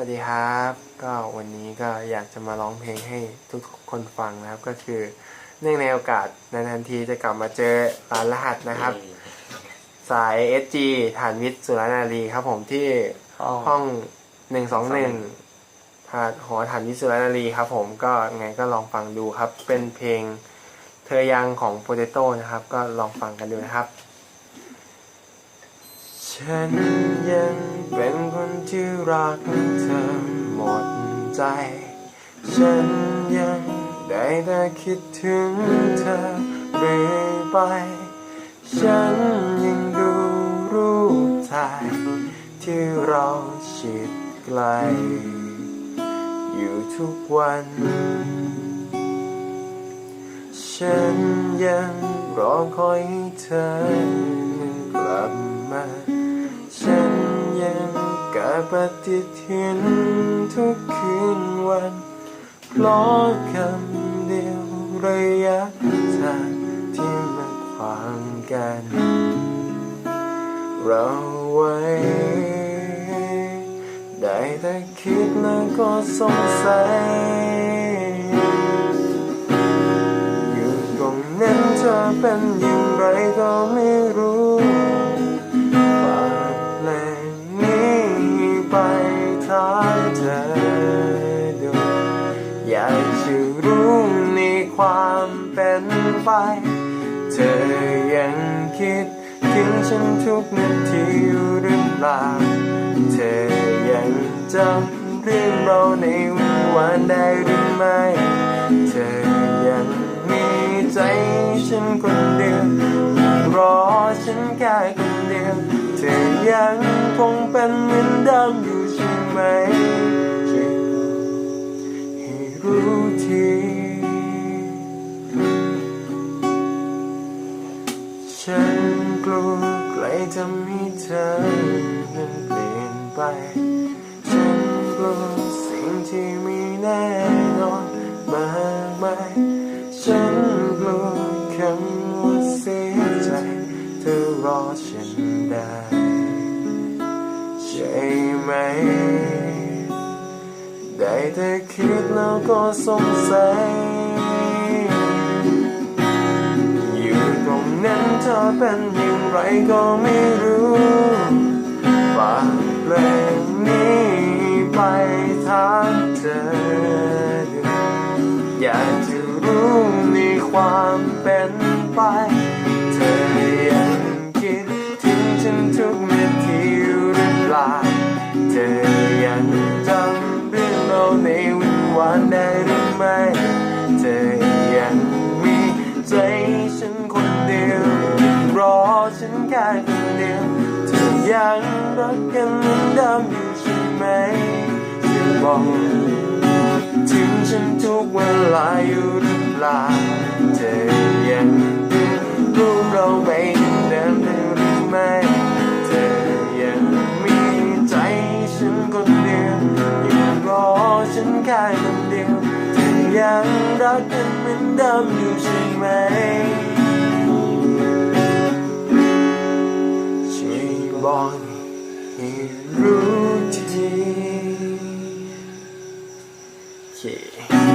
วัสดีครับ ก็วันนี้ก็อยากจะมาร้องเพลงให้ทุกคนฟังนะครับ ก็คือ เนื่องในโอกาสนานทีจะกลับมาเจอร้านรหัสนะครับ สาย SG ฐานวิทย์สุรนารีครับผมที่ห้องหนึ่งสองหนึ่งหาหอฐานวิทย์สุรนารีครับผมก็ไงก็ลองฟังดูครับ เป็นเพลงเธอยังของโปเตโต้นะครับ ก็ลองฟังกันดูนะครับ ฉันยัง ที่รักเธอหมดใจ ฉันยังได้แต่คิดถึงเธอเรื่อยไป ฉันยังดูรูปถ่าย ที่เราชิดไกล อยู่ทุกวัน ฉันยังรอคอยให้เธอกลับมา ฉันยัง กะปฏิทินทุกคืนวันเพราะคำเดียวระยะทางที่มันขวางกัน เราไว้ ได้แต่คิดแล้วก็สงสัย อยู่ตรงนั้นเธอเป็นอย่างไรก็ไม่ อยากจะรู้ในความเป็นไป เธอยังคิดถึงฉันทุกนาทีอยู่หรือเปล่า เธอยังจำเรื่องเราในวันวานได้หรือไม่ เธอยังมีใจฉันคนเดียวยังรอฉันแค่คนเดียว เธอยังคงเป็นเหมือนเดิมอยู่ใช่ไหม กลัวใครทำให้เธอนั้นเปลี่ยนไป ฉันกลัวสิ่งที่ม่แน่นอนมากมายฉันกลัวคำว่าเสียใจ เธอรอฉันได้ใช่ไหม ได้แต่คิดแล้วก็สงสัย ธอเป็นอย่างไรก็ไม่รู้ฝากเพลงนี้ไปทางเธอดูอยากจะรู้ในความเป็นไป เธอยังคิดถึงฉันทุกนาทีอยู่หรือเปล่า เธอยังจำเรื่องเราในวันวานได้หรือไม่ เธอยังมีใจฉัน ฉันแค่คนเดียวเธอยังรักกันเหมือนเดิมอยู่ใช่ไหมจะบอกถึงฉันทุกเวลาอยู่หรือเปล่าเธอยังรู้เราไม่เดิมหรือไม่เธอยังมีใจฉันคนเดียวยังรอฉันแค่คนเดียวเธอยังรักกันเหมือนเดิมอยู่ใช่ไหม บ่อยให้รู้ทีโอเค